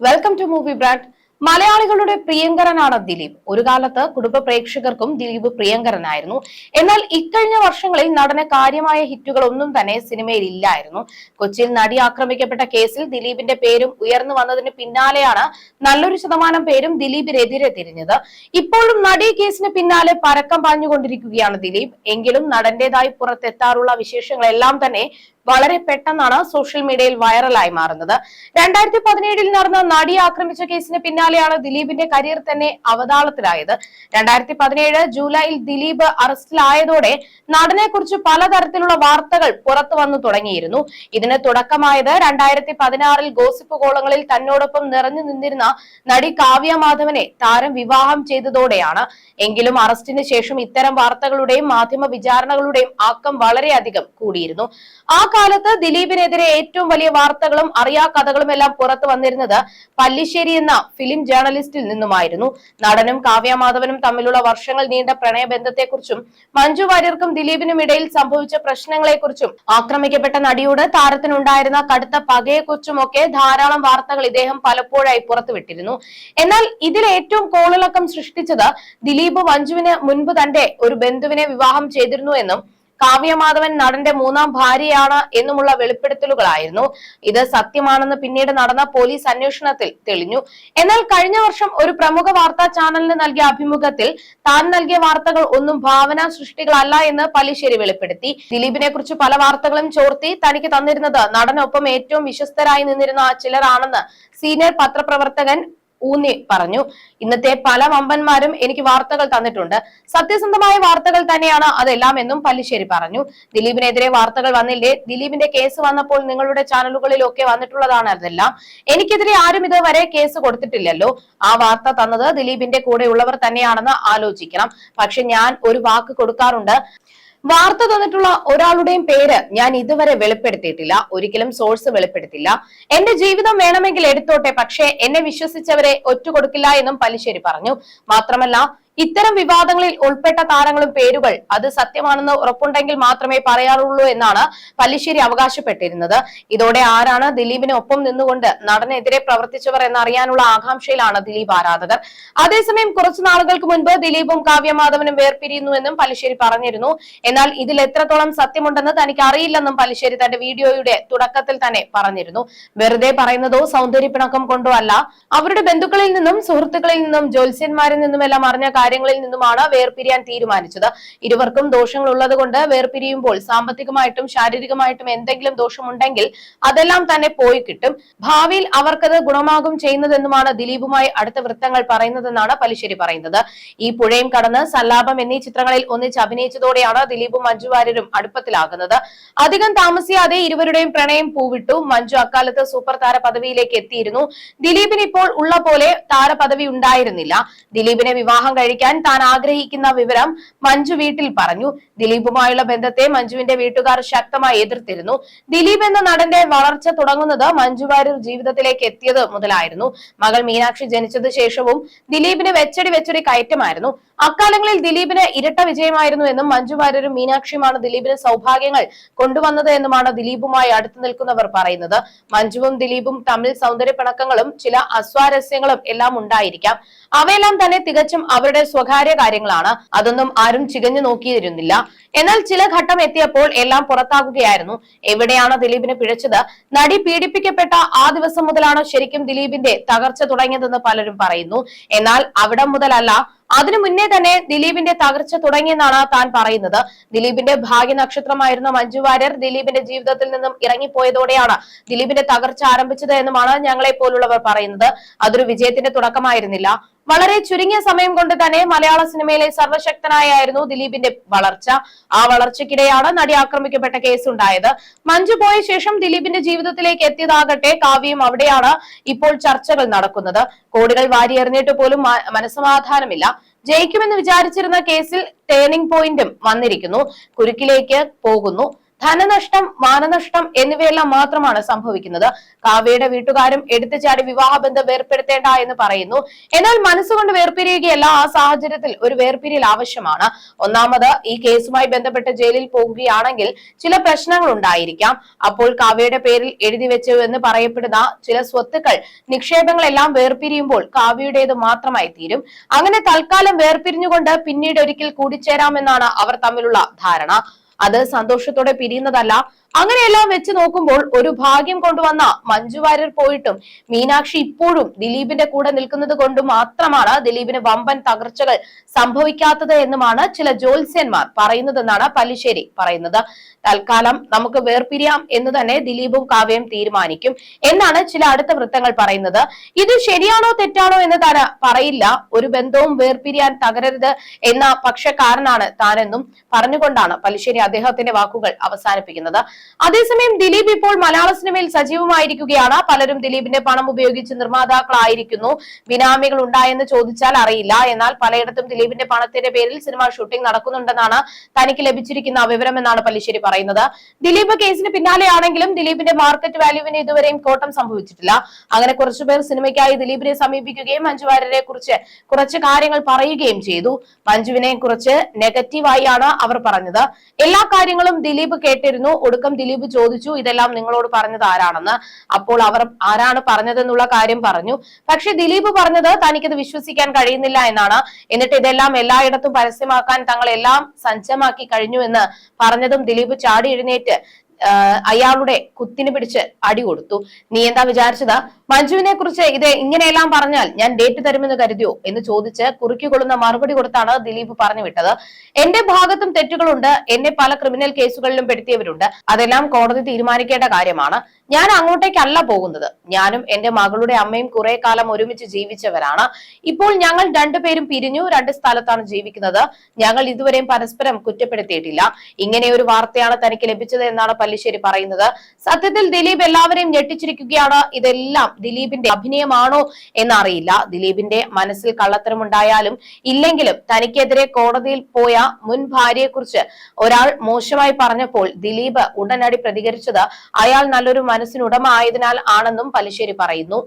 Welcome to movie brand മലയാളികളുടെ പ്രിയങ്കരനാണ് ദിലീപ്. ഒരു കാലത്ത് കുടുംബ പ്രേക്ഷകർക്കും ദിലീപ് പ്രിയങ്കരനായിരുന്നു. എന്നാൽ ഇക്കഴിഞ്ഞ വർഷങ്ങളിൽ നടന കാര്യമായ ഹിറ്റുകൾ ഒന്നും തന്നെ സിനിമയിൽ ഇല്ലായിരുന്നു. കൊച്ചിയിൽ നടി ആക്രമിക്കപ്പെട്ട കേസിൽ ദിലീപിന്റെ പേരും ഉയർന്നു വന്നതിന് പിന്നാലെയാണ് നല്ലൊരു ശതമാനം പേരും ദിലീപിനെതിരെ തിരിഞ്ഞത്. ഇപ്പോഴും നടി കേസിന് പിന്നാലെ പരക്കം പാഞ്ഞുകൊണ്ടിരിക്കുകയാണ് ദിലീപ്. എങ്കിലും നടന്റേതായി പുറത്തെത്താറുള്ള വിശേഷങ്ങളെല്ലാം തന്നെ വളരെ പെട്ടെന്നാണ് സോഷ്യൽ മീഡിയയിൽ വൈറലായി മാറുന്നത്. രണ്ടായിരത്തി പതിനേഴിൽ നടന്ന നടിയെ ആക്രമിച്ച കേസിന് പിന്നാലെയാണ് ദിലീപിന്റെ കരിയർ തന്നെ അവതാളത്തിലായത്. രണ്ടായിരത്തി പതിനേഴ് ജൂലൈയിൽ ദിലീപ് അറസ്റ്റിലായതോടെ നടനെ കുറിച്ച് പലതരത്തിലുള്ള വാർത്തകൾ പുറത്തു വന്നു തുടങ്ങിയിരുന്നു. ഇതിന് തുടക്കമായത് രണ്ടായിരത്തി പതിനാറിൽ ഗോസിപ്പ് കോളങ്ങളിൽ തന്നോടൊപ്പം നിറഞ്ഞു നിന്നിരുന്ന നടി കാവ്യ മാധവനെ താരം വിവാഹം ചെയ്തതോടെയാണ്. എങ്കിലും അറസ്റ്റിന് ശേഷം ഇത്തരം വാർത്തകളുടെയും മാധ്യമ വിചാരണകളുടെയും ആക്കം വളരെയധികം കൂടിയിരുന്നു. ആ കാലത്ത് ദിലീപിനെതിരെ ഏറ്റവും വലിയ വാർത്തകളും അറിയാ കഥകളും എല്ലാം പുറത്തു വന്നിരുന്നത് പല്ലിശ്ശേരി എന്ന ഫിലിം ജേർണലിസ്റ്റിൽ നിന്നുമായിരുന്നു. നടനും കാവ്യ മാധവനും തമ്മിലുള്ള വർഷങ്ങൾ നീണ്ട പ്രണയബന്ധത്തെക്കുറിച്ചും മഞ്ജു വാര്യർക്കും ദിലീപിനും ഇടയിൽ സംഭവിച്ച പ്രശ്നങ്ങളെക്കുറിച്ചും ആക്രമിക്കപ്പെട്ട നടിയോട് താരത്തിനുണ്ടായിരുന്ന കടുത്ത പകയെക്കുറിച്ചും ഒക്കെ ധാരാളം വാർത്തകൾ ഇദ്ദേഹം പലപ്പോഴായി പുറത്തുവിട്ടിരുന്നു. എന്നാൽ ഇതിൽ ഏറ്റവും കോളിളക്കം സൃഷ്ടിച്ചത് ദിലീപ് മഞ്ജുവിന് മുൻപ് തന്റെ ഒരു ബന്ധുവിനെ വിവാഹം ചെയ്തിരുന്നു എന്നും കാവ്യമാധവൻ നടന്റെ മൂന്നാം ഭാര്യയാണ് എന്നുമുള്ള വെളിപ്പെടുത്തലുകളായിരുന്നു. ഇത് സത്യമാണെന്ന് പിന്നീട് നടന്ന പോലീസ് അന്വേഷണത്തിൽ തെളിഞ്ഞു. എന്നാൽ കഴിഞ്ഞ വർഷം ഒരു പ്രമുഖ വാർത്താ ചാനലിന് നൽകിയ അഭിമുഖത്തിൽ താൻ നൽകിയ വാർത്തകൾ ഒന്നും ഭാവനാ സൃഷ്ടികളല്ല എന്ന് പല്ലിശ്ശേരി വെളിപ്പെടുത്തി. ദിലീപിനെ കുറിച്ച് പല വാർത്തകളും ചോർത്തി തനിക്ക് തന്നിരുന്നത് നടനൊപ്പം ഏറ്റവും വിശ്വസ്തരായി നിന്നിരുന്ന ചിലരാണെന്ന് സീനിയർ പത്രപ്രവർത്തകൻ ഊന്നി പറഞ്ഞു. ഇന്നത്തെ പല വമ്പന്മാരും എനിക്ക് വാർത്തകൾ തന്നിട്ടുണ്ട്. സത്യസന്ധമായ വാർത്തകൾ തന്നെയാണ് അതെല്ലാം എന്നും പല്ലിശ്ശേരി പറഞ്ഞു. ദിലീപിനെതിരെ വാർത്തകൾ വന്നില്ലേ? ദിലീപിന്റെ കേസ് വന്നപ്പോൾ നിങ്ങളുടെ ചാനലുകളിലൊക്കെ വന്നിട്ടുള്ളതാണ് അതെല്ലാം. എനിക്കെതിരെ ആരും ഇതുവരെ കേസ് കൊടുത്തിട്ടില്ലല്ലോ. ആ വാർത്ത തന്നത് ദിലീപിന്റെ കൂടെയുള്ളവർ തന്നെയാണെന്ന് ആലോചിക്കണം. പക്ഷെ ഞാൻ ഒരു വാക്ക് കൊടുക്കാറുണ്ട്. വാർത്ത തന്നിട്ടുള്ള ഒരാളുടെയും പേര് ഞാൻ ഇതുവരെ വെളിപ്പെടുത്തിയിട്ടില്ല. ഒരിക്കലും സോഴ്സ് വെളിപ്പെടുത്തില്ല. എന്റെ ജീവിതം വേണമെങ്കിൽ എടുത്തോട്ടെ പക്ഷേ എന്നെ വിശ്വസിച്ചവരെ ഒറ്റ കൊടുക്കില്ല എന്നും പലിശ്ശേരി പറഞ്ഞു. മാത്രമല്ല ഇത്തരം വിവാദങ്ങളിൽ ഉൾപ്പെട്ട താരങ്ങളും പേരുകൾ അത് സത്യമാണെന്ന് ഉറപ്പുണ്ടെങ്കിൽ മാത്രമേ പറയാറുള്ളൂ എന്നാണ് പല്ലിശ്ശേരി അവകാശപ്പെട്ടിരുന്നത്. ഇതോടെ ആരാണ് ദിലീപിന് ഒപ്പം നിന്നുകൊണ്ട് നടനെതിരെ പ്രവർത്തിച്ചവർ എന്നറിയാനുള്ള ആകാംക്ഷയിലാണ് ദിലീപ് ആരാധകർ. അതേസമയം കുറച്ചു നാളുകൾക്ക് മുൻപ് ദിലീപും കാവ്യമാധവനും വേർപിരിയുന്നുവെന്നും പല്ലിശ്ശേരി പറഞ്ഞിരുന്നു. എന്നാൽ ഇതിൽ എത്രത്തോളം സത്യമുണ്ടെന്ന് തനിക്ക് അറിയില്ലെന്നും പല്ലിശ്ശേരി തന്റെ വീഡിയോയുടെ തുടക്കത്തിൽ തന്നെ പറഞ്ഞിരുന്നു. വെറുതെ പറയുന്നതോ സൗന്ദര്യപ്പിണക്കം കൊണ്ടോ അല്ല. അവരുടെ ബന്ധുക്കളിൽ നിന്നും സുഹൃത്തുക്കളിൽ നിന്നും ജ്യോത്സ്യന്മാരിൽ നിന്നുമെല്ലാം അറിഞ്ഞ കാര്യങ്ങളിൽ നിന്നുമാണ് വേർപിരിയാൻ തീരുമാനിച്ചത്. ഇരുവർക്കും ദോഷങ്ങൾ ഉള്ളത് കൊണ്ട് വേർപിരിയുമ്പോൾ സാമ്പത്തികമായിട്ടും ശാരീരികമായിട്ടും എന്തെങ്കിലും ദോഷമുണ്ടെങ്കിൽ അതെല്ലാം തന്നെ പോയി കിട്ടും. ഭാവിയിൽ അവർക്കത് ഗുണമാകും ചെയ്യുന്നതെന്നുമാണ് ദിലീപുമായി അടുത്ത വൃത്തങ്ങൾ പറയുന്നതെന്നാണ് പലിശ്ശേരി പറയുന്നത്. ഈ പുഴയും കടന്ന് സല്ലാപം എന്നീ ചിത്രങ്ങളിൽ ഒന്നിച്ച് അഭിനയിച്ചതോടെയാണ് ദിലീപും മഞ്ജു വാര്യരും അടുപ്പത്തിലാകുന്നത്. അധികം താമസിയാതെ ഇരുവരുടെയും പ്രണയം പൂവിട്ടു. മഞ്ജു അക്കാലത്ത് സൂപ്പർ താര പദവിയിലേക്ക് എത്തിയിരുന്നു. ദിലീപിന് ഇപ്പോൾ ഉള്ള പോലെ താരപദവി ഉണ്ടായിരുന്നില്ല. ദിലീപിനെ വിവാഹം കഴിക്കാൻ താൻ ആഗ്രഹിക്കുന്ന വിവരം മഞ്ജു വീട്ടിൽ പറഞ്ഞു. ദിലീപുമായുള്ള ബന്ധത്തെ മഞ്ജുവിന്റെ വീട്ടുകാർ ശക്തമായി എതിർത്തിരുന്നു. ദിലീപ് എന്ന നടന്റെ വളർച്ച തുടങ്ങുന്നത് മഞ്ജു വാര്യർ ജീവിതത്തിലേക്ക് എത്തിയത് മുതലായിരുന്നു. മകൾ മീനാക്ഷി ജനിച്ചത് ശേഷവും ദിലീപിന് വെച്ചടി വെച്ചടി കയറ്റമായിരുന്നു. അക്കാലങ്ങളിൽ ദിലീപിന് ഇരട്ട വിജയമായിരുന്നു എന്നും മഞ്ജു വാര്യരും മീനാക്ഷിയുമാണ് ദിലീപിന് സൗഭാഗ്യങ്ങൾ കൊണ്ടുവന്നത് എന്നുമാണ് ദിലീപുമായി അടുത്തു നിൽക്കുന്നവർ പറയുന്നത്. മഞ്ജുവും ദിലീപും തമ്മിൽ സൗന്ദര്യ പിണക്കങ്ങളും ചില അസ്വാരസ്യങ്ങളും എല്ലാം ഉണ്ടായിരിക്കാം. അവയെല്ലാം തന്നെ തികച്ചും അവരുടെ സ്വകാര്യ കാര്യങ്ങളാണ്. അതൊന്നും ആരും ചികഞ്ഞു നോക്കിയിരുന്നില്ല. എന്നാൽ ചില ഘട്ടം എത്തിയപ്പോൾ എല്ലാം പുറത്താകുകയായിരുന്നു. എവിടെയാണ് ദിലീപിനെ പിഴച്ചത്? നടി പീഡിപ്പിക്കപ്പെട്ട ആ ദിവസം മുതലാണ് ശരിക്കും ദിലീപിന്റെ തകർച്ച തുടങ്ങിയതെന്ന് പലരും പറയുന്നു. എന്നാൽ അവിടം മുതലല്ല അതിനു മുന്നേ തന്നെ ദിലീപിന്റെ തകർച്ച തുടങ്ങിയെന്നാണ് താൻ പറയുന്നത്. ദിലീപിന്റെ ഭാഗ്യ നക്ഷത്രമായിരുന്ന മഞ്ജു വാര്യർ ദിലീപിന്റെ ജീവിതത്തിൽ നിന്നും ഇറങ്ങിപ്പോയതോടെയാണ് ദിലീപിന്റെ തകർച്ച ആരംഭിച്ചത് എന്നുമാണ് ഞങ്ങളെ പോലുള്ളവർ പറയുന്നത്. അതൊരു വിജയത്തിന്റെ തുടക്കമായിരുന്നില്ല. വളരെ ചുരുങ്ങിയ സമയം കൊണ്ട് തന്നെ മലയാള സിനിമയിലെ സർവശക്തനായായിരുന്നു ദിലീപിന്റെ വളർച്ച. ആ വളർച്ചയ്ക്കിടെയാണ് നടി ആക്രമിക്കപ്പെട്ട കേസ് ഉണ്ടായത് മഞ്ജു പോയ ശേഷം ദിലീപിന്റെ ജീവിതത്തിലേക്ക് എത്തിയതാകട്ടെ കാവ്യം അവിടെയാണ് ഇപ്പോൾ ചർച്ചകൾ നടക്കുന്നത്. കോടികൾ വാരിയെറിഞ്ഞിട്ട് പോലും മനസ്സമാധാനമില്ല. ജയിക്കുമെന്ന് വിചാരിച്ചിരുന്ന കേസിൽ ടേണിംഗ് പോയിന്റും വന്നിരിക്കുന്നു. കുരുക്കിലേക്ക് പോകുന്നു. ധനനഷ്ടം മാനനഷ്ടം എന്നിവയെല്ലാം മാത്രമാണ് സംഭവിക്കുന്നത്. കാവ്യയുടെ വീട്ടുകാരും എടുത്തുചാടി വിവാഹബന്ധം വേർപ്പെടുത്തേണ്ട എന്ന് പറയുന്നു. എന്നാൽ മനസ്സുകൊണ്ട് വേർപിരിയുകയല്ല ആ സാഹചര്യത്തിൽ ഒരു വേർപിരിയൽ ആവശ്യമാണ്. ഒന്നാമത് ഈ കേസുമായി ബന്ധപ്പെട്ട് ജയിലിൽ പോകുകയാണെങ്കിൽ ചില പ്രശ്നങ്ങൾ ഉണ്ടായിരിക്കാം. അപ്പോൾ കാവ്യയുടെ പേരിൽ എഴുതി വെച്ചു എന്ന് പറയപ്പെടുന്ന ചില സ്വത്തുക്കൾ നിക്ഷേപങ്ങളെല്ലാം വേർപിരിയുമ്പോൾ കാവ്യയുടേത് മാത്രമായി തീരും. അങ്ങനെ തൽക്കാലം വേർപിരിഞ്ഞുകൊണ്ട് പിന്നീട് ഒരിക്കൽ കൂടിച്ചേരാമെന്നാണ് അവർ തമ്മിലുള്ള ധാരണ. അത് സന്തോഷത്തോടെ പിരിയുന്നതല്ല. അങ്ങനെയെല്ലാം വെച്ച് നോക്കുമ്പോൾ ഒരു ഭാഗ്യം കൊണ്ടുവന്ന മഞ്ജു വാര്യർ പോയിട്ടും മീനാക്ഷി ഇപ്പോഴും ദിലീപിന്റെ കൂടെ നിൽക്കുന്നത് കൊണ്ട് മാത്രമാണ് ദിലീപിന് വമ്പൻ തകർച്ചകൾ സംഭവിക്കാത്തത് എന്നുമാണ് ചില ജ്യോത്സ്യന്മാർ പറയുന്നതെന്നാണ് പല്ലിശ്ശേരി പറയുന്നത്. തൽക്കാലം നമുക്ക് വേർപിരിയാം എന്ന് തന്നെ ദിലീപും കാവ്യയും തീരുമാനിക്കും എന്നാണ് ചില അടുത്ത വൃത്തങ്ങൾ പറയുന്നത്. ഇത് ശരിയാണോ തെറ്റാണോ എന്ന് താൻ പറയില്ല. ഒരു ബന്ധവും വേർപിരിയാൻ തകരരുത് എന്ന പക്ഷക്കാരനാണ് താനെന്നും പറഞ്ഞുകൊണ്ടാണ് പല്ലിശ്ശേരി അദ്ദേഹത്തിന്റെ വാക്കുകൾ അവസാനിപ്പിക്കുന്നത്. അതേസമയം ദിലീപ് ഇപ്പോൾ മലയാള സിനിമയിൽ സജീവമായിരിക്കുകയാണ്. പലരും ദിലീപിന്റെ പണം ഉപയോഗിച്ച് നിർമ്മാതാക്കളായിരിക്കുന്നു. ബിനാമികൾ ഉണ്ടായെന്ന് ചോദിച്ചാൽ അറിയില്ല. എന്നാൽ പലയിടത്തും ദിലീപിന്റെ പണത്തിന്റെ പേരിൽ സിനിമ ഷൂട്ടിംഗ് നടക്കുന്നുണ്ടെന്നാണ് തനിക്ക് ലഭിച്ചിരിക്കുന്ന വിവരം എന്നാണ് പല്ലിശ്ശേരി പറയുന്നത്. ദിലീപ് കേസിന് പിന്നാലെയാണെങ്കിലും ദിലീപിന്റെ മാർക്കറ്റ് വാല്യൂവിന് ഇതുവരെയും കോട്ടം സംഭവിച്ചിട്ടില്ല. അങ്ങനെ കുറച്ചുപേർ സിനിമയ്ക്കായി ദിലീപിനെ സമീപിക്കുകയും മഞ്ജു വാര്യരെ കുറിച്ച് കുറച്ച് കാര്യങ്ങൾ പറയുകയും ചെയ്തു. മഞ്ജുവിനെ കുറിച്ച് നെഗറ്റീവായാണ് അവർ പറഞ്ഞത്. എല്ലാ കാര്യങ്ങളും ദിലീപ് കേട്ടിരുന്നു. ഒടുക്കം ദിലീപ് ചോദിച്ചു ഇതെല്ലാം നിങ്ങളോട് പറഞ്ഞത് ആരാണെന്ന്? അപ്പോൾ അവർ ആരാണ് പറഞ്ഞതെന്നുള്ള കാര്യം പറഞ്ഞു. പക്ഷെ ദിലീപ് പറഞ്ഞത് തനിക്കത് വിശ്വസിക്കാൻ കഴിയുന്നില്ല എന്നാണ്. എന്നിട്ട് ഇതെല്ലാം എല്ലായിടത്തും പരസ്യമാക്കാൻ തങ്ങളെല്ലാം സജ്ജമാക്കി കഴിഞ്ഞു എന്ന് പറഞ്ഞതും ദിലീപ് ചാടി എഴുന്നേറ്റ്. അയാളുടെ കുത്തിന് പിടിച്ച് അടി കൊടുത്തു. നീ എന്താ വിചാരിച്ചത്? മഞ്ജുവിനെ കുറിച്ച് ഇത് ഇങ്ങനെയെല്ലാം പറഞ്ഞാൽ ഞാൻ ഡേറ്റ് തരുമെന്ന് കരുതിയോ? എന്ന് ചോദിച്ച് കുറുക്കിക്കൊള്ളുന്ന മറുപടി കൊടുത്താണ് ദിലീപ് പറഞ്ഞു വിട്ടത്. എന്റെ ഭാഗത്തും തെറ്റുകളുണ്ട്. എന്നെ പല ക്രിമിനൽ കേസുകളിലും പെടുത്തിയവരുണ്ട്. അതെല്ലാം കോടതി തീരുമാനിക്കേണ്ട കാര്യമാണ്. ഞാൻ അങ്ങോട്ടേക്കല്ല പോകുന്നത്. ഞാനും എന്റെ മകളുടെ അമ്മയും കുറെ കാലം ഒരുമിച്ച് ജീവിച്ചവരാണ്. ഇപ്പോൾ ഞങ്ങൾ രണ്ടുപേരും പിരിഞ്ഞു രണ്ട് സ്ഥലത്താണ് ജീവിക്കുന്നത്. ഞങ്ങൾ ഇതുവരെയും പരസ്പരം കുറ്റപ്പെടുത്തിയിട്ടില്ല. ഇങ്ങനെ ഒരു വാർത്തയാണ് തനിക്ക് ലഭിച്ചത് എന്നാണ് പല്ലിശ്ശേരി പറയുന്നത്. സത്യത്തിൽ ദിലീപ് എല്ലാവരെയും ഞെട്ടിച്ചിരിക്കുകയാണ്. ഇതെല്ലാം ദിലീപിന്റെ അഭിനയമാണോ എന്നറിയില്ല. ദിലീപിന്റെ മനസ്സിൽ കള്ളത്തരമുണ്ടായാലും ഇല്ലെങ്കിലും തനിക്കെതിരെ കോടതിയിൽ പോയ മുൻ ഭാര്യയെ കുറിച്ച് ഒരാൾ മോശമായി പറഞ്ഞപ്പോൾ ദിലീപ് ഉടനടി പ്രതികരിച്ചത് അയാൾ നല്ലൊരു മനസ്സിനുടമ ആയതിനാൽ ആണെന്നും പല്ലിശ്ശേരി പറയുന്നു.